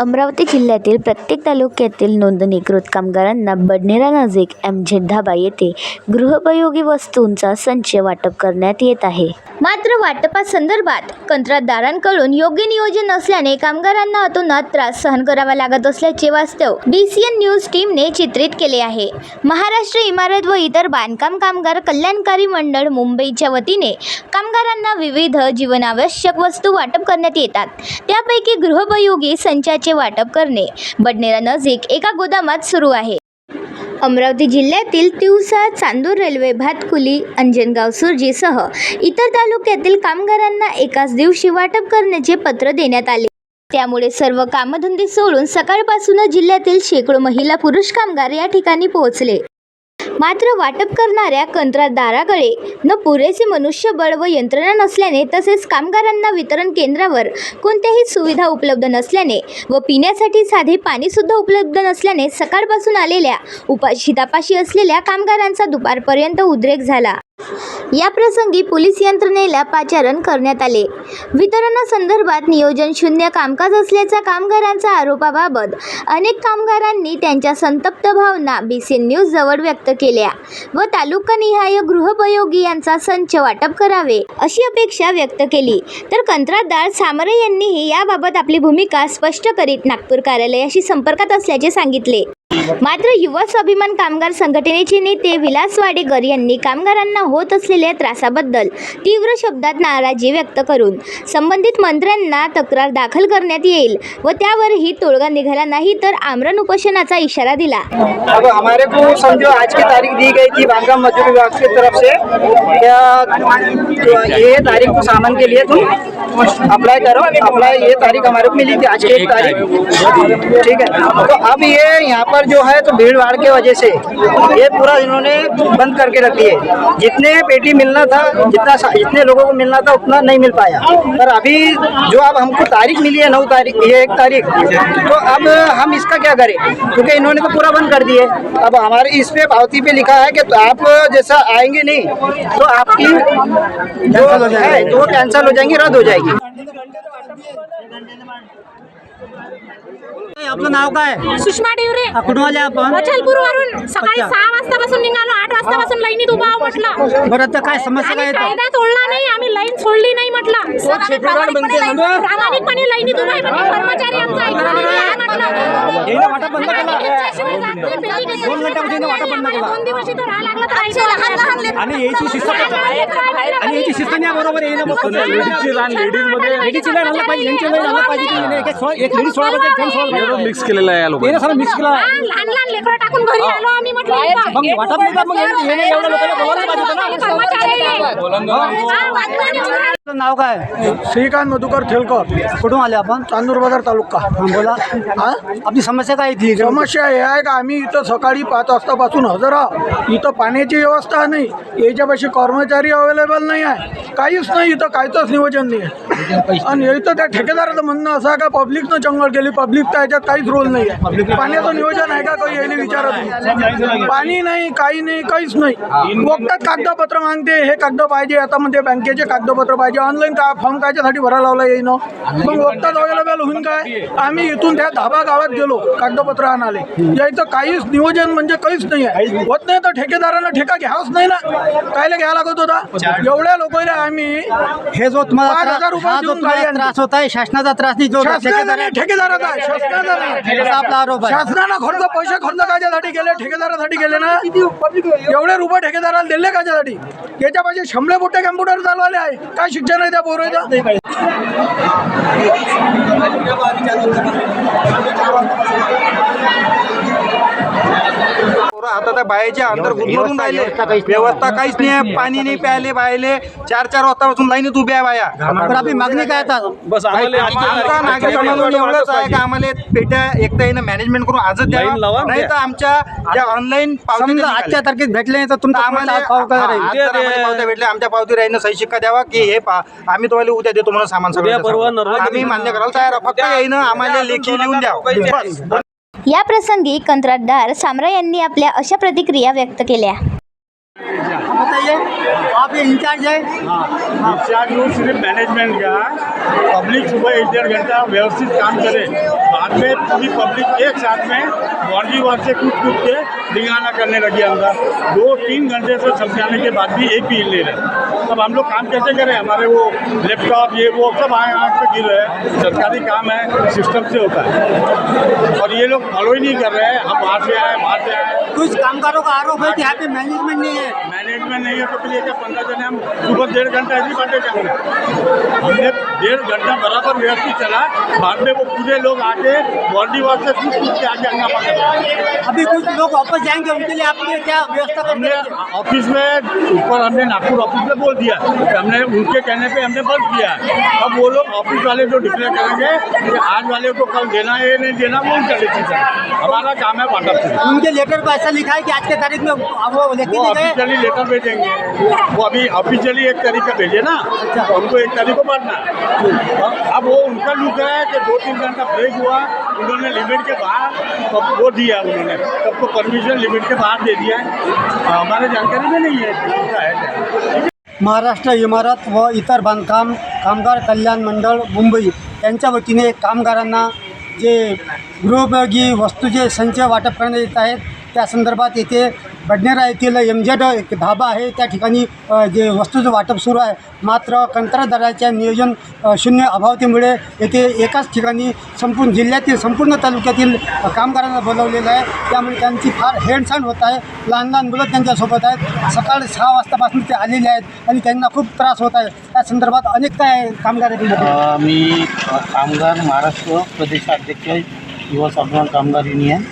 अमरावती जिल्ह्यातील प्रत्येक तालुक्यातील नोंदणीकृत कामगारांना बडनेरानजीक एम झेड धाबा येथे गृहोपयोगी वस्तूंचा संच वाटप करण्यात येत आहे. मात्र वाटपासंदर्भात कंत्राटदारांकडून योग्य नियोजन नसल्याने कामगारांना अतोनात त्रास सहन करावा लागत असल्याचे वास्तव डी सी एन न्यूज टीमने चित्रित केले आहे. महाराष्ट्र इमारत व इतर बांधकाम कामगार कल्याणकारी मंडळ मुंबईच्या वतीने कामगारांना विविध जीवनावश्यक वस्तू वाटप करण्यात येतात. त्यापैकी गृहोपयोगी संचाचे वाटप करणे. बडनेरा नजीक एका गोदामात सुरू आहे. अमरावती जिल्ह्यातील तिवसा चांदूर रेल्वे भातकुली अंजनगाव सुरजीसह इतर तालुक्यातील कामगारांना एकाच दिवशी वाटप करण्याचे पत्र देण्यात आले. त्यामुळे सर्व कामधंदे सोडून सकाळपासूनच जिल्ह्यातील शेकडो महिला पुरुष कामगार या ठिकाणी पोहोचले. मात्र वाटप करणाऱ्या कंत्राटदाराकडे न पुरेसे मनुष्यबळ व यंत्रणा नसल्याने तसेच कामगारांना वितरण केंद्रावर कोणत्याही सुविधा उपलब्ध नसल्याने व पिण्यासाठी साधे पाणीसुद्धा उपलब्ध नसल्याने सकाळपासून आलेल्या उपाशी तपाशी असलेल्या कामगारांचा दुपारपर्यंत उद्रेक झाला. या प्रसंगी पोलीस यंत्रणेला पाचारण करण्यात आले. वितरणासंदर्भात नियोजन शून्य कामकाज असल्याचा कामगारांचा आरोपाबाबत अनेक कामगारांनी त्यांच्या संतप्त भावना बी सी न्यूज जवळ व्यक्त केल्या व तालुकानिहाय गृहोपयोगी यांचा संच वाटप करावे अशी अपेक्षा व्यक्त केली. तर कंत्राटदार सामरे यांनीही याबाबत आपली भूमिका स्पष्ट करीत नागपूर कार्यालयाशी संपर्कात असल्याचे सांगितले. मात्र युवा स्वाभिमान कामगार संघटनेचे नेते विलास वाडेकर यांनी कामगारांना होत असलेल्या त्रासाबद्दल तीव्र शब्दात नाराजी व्यक्त करून संबंधित मंत्र्यांना तक्रार दाखल करण्यात येईल व त्यावरही तोडगा निघाला नाही तर आमरण उपोषणाचा इशारा दिला. अब हमारे को समझो आज की तारीख दी गई थी बांधकाम मजदूर विभाग की तरफ से। क्या ये तारीख को सामान के लिए तुम अप्लाई करो? अप्लाई ये तारीख हमारे को मिली थी आज की तारीख। ठीक है। तो अब ये यहाँ पर जो है तो भीड़ भाड़ के वजह से ये पूरा इन्होंने बंद करके रख है जितने पेटी मिलना था, जितना जितने लोगों को मिलना था, उतना नहीं मिल पाया। पर अभी जो अब हमको तारीख मिली है, नौ तारीख, ये एक तारीख तो अब हम इसका क्या करें? क्योंकि इन्होंने तो पूरा बंद कर दिए। अब हमारे इस पे पावती पे लिखा है कि तो आप जैसा आएँगे नहीं तो आपकी जो है तो वो कैंसिल हो जाएँगी, रद्द हो जाएगी। आपलं नाव काय सुषमा डेवरे हा, कुठून आले आपण वचलपूर वरून सकाळी अच्छा. सहा वाजतापासून निघालो आठ वाजतापासून लाईनीत उभा आहो म्हटलं बरं आता काय समस्या काय कायदा तोडला नाही आम्ही लाईन सोडली नाही म्हटलं आम्ही प्रामाणिकपणे लाईन- प्रामाणिकपणे लाईनीत उभा आहे म्हणजे कर्मचारी आमचा ऐकला नाही आहे म्हटलं येणं वाटप बंद केलं. यांच्याशिवाय जात नाही, पेटी घेतली. दोन घंट्यापासून येणं वाटप बंद केलं. दोन दिवस इथं राहायला लागलं तर आईचं लहान लहान लेकरं. आणि याची शिस्त आणि याची शिस्त नाही बरोबर येणं लेडीजची रान लेडीजमध्ये लेडीची लाईन आलं पाहिजे यांची लाईन आलं पाहिजे की नाही? एक सोळा- एक लेडी सोळा पाहिजे एक जेंट्स सोळा पाहिजे मिक्स केलेलं आहे या लोकांनी सगळं मिक्स केलं हा, लहान लहान लेकरं टाकून घरी आलो आम्ही म्हटलं. मग वाटप नाही का? मग एवढ्या लोकांना बोलायला पाहिजे होतं ना आपलं नाव काय श्रीकांत मधुकर ठेलकर. कुठून आले आपण? चांदूर बाजार तालुका. बोला. हा? आपली समस्या काय इथली? समस्या हे आहे का आम्ही इथं सकाळी पाच वाजतापासून हजर आहोत. इथं पाण्याची व्यवस्था नाही. याच्यापाशी कर्मचारी अवेलेबल नाही आहे. काहीच नाही इथं कायचंच नियोजन नाही आणि इथं त्या ठेकेदाराचं म्हणणं असं आहे का पब्लिकनं जंगल केली. पब्लिक तर याच्यात काहीच रोल नाही आहे. पाण्याचं नियोजन आहे का काही यायला विचारत पाणी नाही काही नाही काहीच नाही. वक्तात कागदपत्र मागते. हे कागद पाहिजे आता म्हणते बँकेचे कागदपत्र पाहिजे ऑनलाईन का फॉर्म कायच्यासाठी भरायला लावला येईन मग वक्तात अवेलेबल होईन काय? आम्ही इथून त्या धाबा गावात गेलो कागदपत्र आणाले या इथं काहीच नियोजन म्हणजे काहीच नाही आहे. होत नाही तर ठेकेदारांना ठेका घ्यावाच नाही ना. कायला घ्यावा लागत होता? एवढ्या लोकांना आम्ही हे जो तुम्हाला पाच हजार त्रास- हा होत आहे शासनाचा त्रास नाही जो ठेकेदाराचा शासनाचा नाही. शासनानं खर्च पैसे खर्च कायच्यासाठी केले ठेकेदारासाठी केले ना? एवढे रुपये ठेकेदाराला दिले कायच्यासाठी? याच्यापाशी पाहिजे शंभर मोठे कॅम्प्युटर चालवले आहे. काय शिक्षण आहे त्या पोराचं? पोरं आता त्या बायाच्या अंदर गुदमरून राहिले. व्यवस्था काहीच नाही. पाणी नाही प्यायले बायले. चार चार वाजतापासून लाईनीत उभ्या बाया. तर आपली मागणी काय आता? बस आमचा नागरिक एवढंच आहे का आम्हाला पेट्या एकदा येणं मॅनेजमेंट करून आजच. द्यावा नाही तर आमच्या ज्या ऑनलाईन समजा आजच्या तारखेत भेटले तर तुमचा आम्हाला भेटल्या. आमच्या पावती राहीन सही शिक्का द्यावा की हे पा आम्ही तुम्हाला उद्या देतो म्हणून सामान सगळं आम्ही मान्य करायला तयार. फक्त येईन आम्हाला लेखी लिहून द्या. या प्रसंगी कंत्राटदार सामरा यांनी आपल्या अशा प्रतिक्रिया व्यक्त केल्या. बताइए। आप ये इंचार्ज है? डिस्चार्ज हो सिर्फ़ मैनेजमेंट का पब्लिक सुबह एक डेढ़ घंटा व्यवस्थित काम करे। बाद में पूरी पब्लिक एक साथ में बाउंड्री वॉल से कूद कूद के डिंगाना करने लगी अंदर। दो तीन घंटे से समझाने के बाद भी एक भी हिल नहीं रहे। अब हम लोग काम कैसे करें? हमारे वो लैपटॉप ये वो सब आए आँख पे गिर रहे हैं। सरकारी काम है सिस्टम से होता है। और ये लोग फॉलो ही नहीं कर रहे हैं। हम वहाँ से आए वहाँ से आए। कुछ कामगारों का आरोप है कि यहाँ पे मैनेजमेंट नहीं है। मैनेजमेंट नहीं है तो फिर क्या पंद्रह जने हम सुबह डेढ़ घंटा ऐसी बातें करेंगे हमने डेढ़ घंटा बराबर व्यवस्थित चला। बाद में वो पूरे लोग आके बॉडी वॉल से कूद कूद के आके हंगामा कर अभी कुछ लोग वापस जाएँगे उनके लिए आपने क्या व्यवस्था हमने ऑफ़िस में ऊपर हमने नागपुर ऑफ़िस में बोल दिया हमने उनके कहने पे हमने बंद किया। अब वो लोग ऑफ़िस वाले जो डिक्लेयर करेंगे कि आज वाले को कल देना है या नहीं देना वो उनका डिसीज़न हमारा काम है वाटअप उनके लेटर पर ऐसा लिखा है कि आज के तारीख में वो लेके वो नहीं लेटर भेजेंगे। वो अभी ऑफिशियली एक तारीख का भेजे ना। तो हमको एक तारीख को भरना अब वो उनका लुक है कि दो तीन घंटा ब्रेक हुआ उन्होंने लिमिट के बाहर तब वो दिया उन्होंने। सबको परमिशन लिमिट के बाहर दे दिया है। हमारे जानकारी में नहीं है है महाराष्ट्र इमारत व इतर बांधकाम कामगार कल्याण मंडळ मुंबई यांच्या वतीने कामगारांना जे गृहोपयोगी वस्तूचे संच वाटप करण्यात येत आहेत त्या संदर्भात येथे बडनेरा येथील एम जेड एक धाबा आहे. त्या ठिकाणी जे वस्तूचं वाटप सुरू आहे. मात्र कंत्राटदाराच्या नियोजन शून्य अभावतेमुळे येथे एकाच ठिकाणी संपूर्ण जिल्ह्यातील संपूर्ण तालुक्यातील कामगारांना बोलवलेलं आहे. त्यामुळे त्यांची फार हेळसांड होत आहे. लहान लहान मुलं त्यांच्यासोबत आहेत. सकाळी सहा वाजतापासून ते आलेले आहेत आणि त्यांना खूप त्रास होत आहे. त्या संदर्भात अनेक काय कामगार मी कामगार महाराष्ट्र प्रदेशाध्यक्ष युवा स्वाभिमान कामगार युनियन.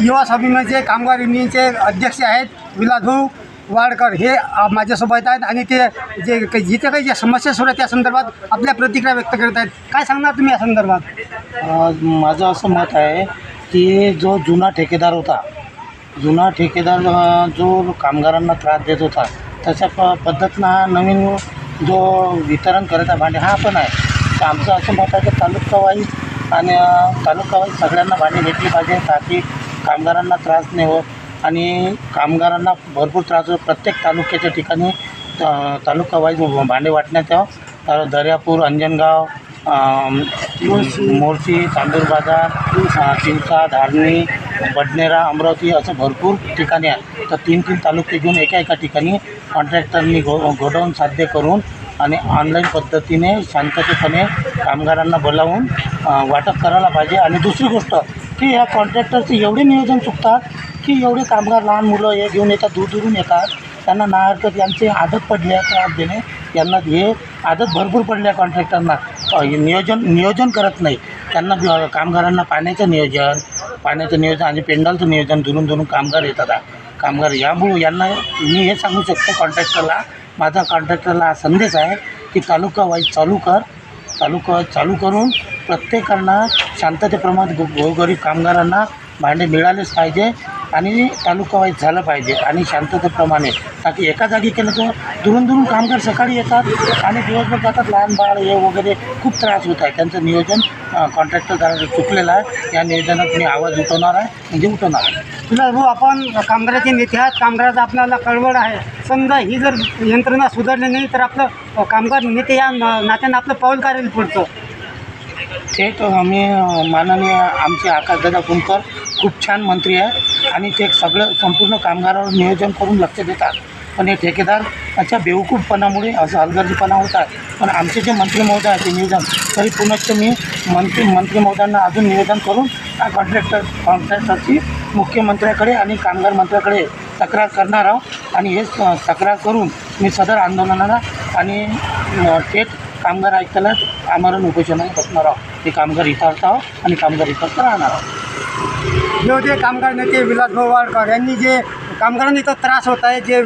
युवा स्वाभिमानाचे कामगार युनियनचे अध्यक्ष आहेत विलासभाऊ वाडकर. हे माझ्यासोबत आहेत आणि ते जे काही जिथे काही ज्या समस्या सुरू आहेत त्या संदर्भात आपल्या प्रतिक्रिया व्यक्त करत आहेत. काय सांगणार तुम्ही या संदर्भात? माझं असं मत आहे की जो जुना ठेकेदार होता जुना ठेकेदार जो कामगारांना त्रास देत होता तशा प पद्धतीनं हा नवीन जो वितरण करत आहे भांडे हा पण आहे. तर आमचं असं मत आहे की तालुकावाईज आणि तालुकावाईज सगळ्यांना भांडे भेटली पाहिजे ताकी कामगारांना त्रास नाही होत आणि कामगारांना भरपूर त्रास होतो. प्रत्येक तालुक्याच्या ठिकाणी अ, तालुका वाईज भांडे वाटण्यात यावं. तर दर्यापूर अंजनगाव मोर्शी चांदूर बाजार चिंचा धारणी बडनेरा अमरावती असं भरपूर ठिकाणी आहे. तर तीन तीन तालुके घेऊन एका एका ठिकाणी कॉन्ट्रॅक्टरनी गो गोडाऊन साध्य करून आणि ऑनलाईन पद्धतीने शांततेपणे कामगारांना बोलावून वाटप करायला पाहिजे. आणि दुसरी गोष्ट की या कॉन्ट्रॅक्टरचे एवढे नियोजन चुकतात की एवढे कामगार लहान मुलं हे घेऊन येतात दूर दूरून येतात. त्यांना ना हरकत यांची आदत पडली आहे त्रास देणे यांना हे आदत भरपूर पडली आहे कॉन्ट्रॅक्टरना नियोजन नियोजन करत नाही. त्यांना कामगारांना पाण्याचं नियोजन पाण्याचं नियोजन आणि पेंडालचं नियोजन दुरून दुरून कामगार येतात. कामगार यामुळे यांना मी हे सांगू शकतो कॉन्ट्रॅक्टरला माझा कॉन्ट्रॅक्टरला हा संदेश आहे की तालुका वाईज चालू कर. चालू क चालू करून प्रत्येकांना शांततेप्रमाणे गो गोरगरीब कामगारांना भांडे मिळालेच पाहिजे आणि तालुका वाईज झालं पाहिजे आणि शांततेप्रमाणे. ताकी एका जागी केलं तर दुरून दुरून कामगार सकाळी येतात आणि दिवसभर जातात. लहान बाळ हे वगैरे खूप त्रास होत आहे. त्यांचं नियोजन कॉन्ट्रॅक्टर चुकलेलं आहे. या नियोजनात मी आवाज उठवणार आहे. म्हणजे उठवणार आहे. विलासभाऊ आपण कामगाराचे नेते आहात. कामगाराचा आपल्याला कळवळ आहे. समजा ही जर यंत्रणा सुधारली नाही तर आपलं कामगार नेते या नात्यानं आपलं पाऊल राहील पुढचं. थेट आम्ही माननीय आमचे आकाशदादा कुंकर खूप छान मंत्री आहे आणि ते सगळं संपूर्ण कामगारावर नियोजन करून लक्ष देतात. पण हे ठेकेदार अशा बेवकूफपणामुळे असं हलगर्जीपणा होतात पण आमचे जे मंत्री महोदय आहे ते नियोजन तरी पुनश्च मी मंत्री मंत्री महोदयांना अजून नियोजन करून कॉन्ट्रॅक्टर कॉन्ट्रॅक्टरची मुख्यमंत्र्याकडे आणि कामगार मंत्र्याकडे तक्रार करणार आहोत. आणि हे तक्रार करून मी सदर आंदोलनाला आणि थेट कामगार आयुक्ताला आमरण उपोषणाने बसणार आहोत. ते कामगार इथं आहोत आणि कामगार इथं राहणार आहोत. जे होते कामगार नेते विलासभाऊ वाडकर यांनी जे कामगारांनी इथं त्रास होत आहे जे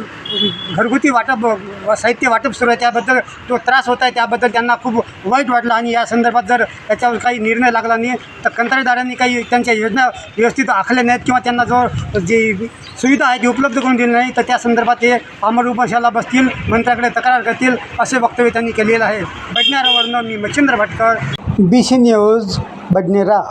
घरगुती वाटप साहित्य वाटप सुरू आहे त्याबद्दल तो त्रास होत आहे त्याबद्दल त्यांना खूप वाईट वाटलं आणि या संदर्भात जर त्याच्यावर काही निर्णय लागला नाही तर कंत्राटदारांनी काही त्यांच्या योजना व्यवस्थित आखल्या नाहीत किंवा त्यांना जो जी सुविधा आहे ती उपलब्ध करून दिली नाही तर त्या संदर्भात ते अमर उपोषणाला बसतील मंत्र्याकडे तक्रार करतील असे वक्तव्य त्यांनी केलेलं आहे. बडनेरावरनं मी Machhindra Bhatkar B C news Badnera.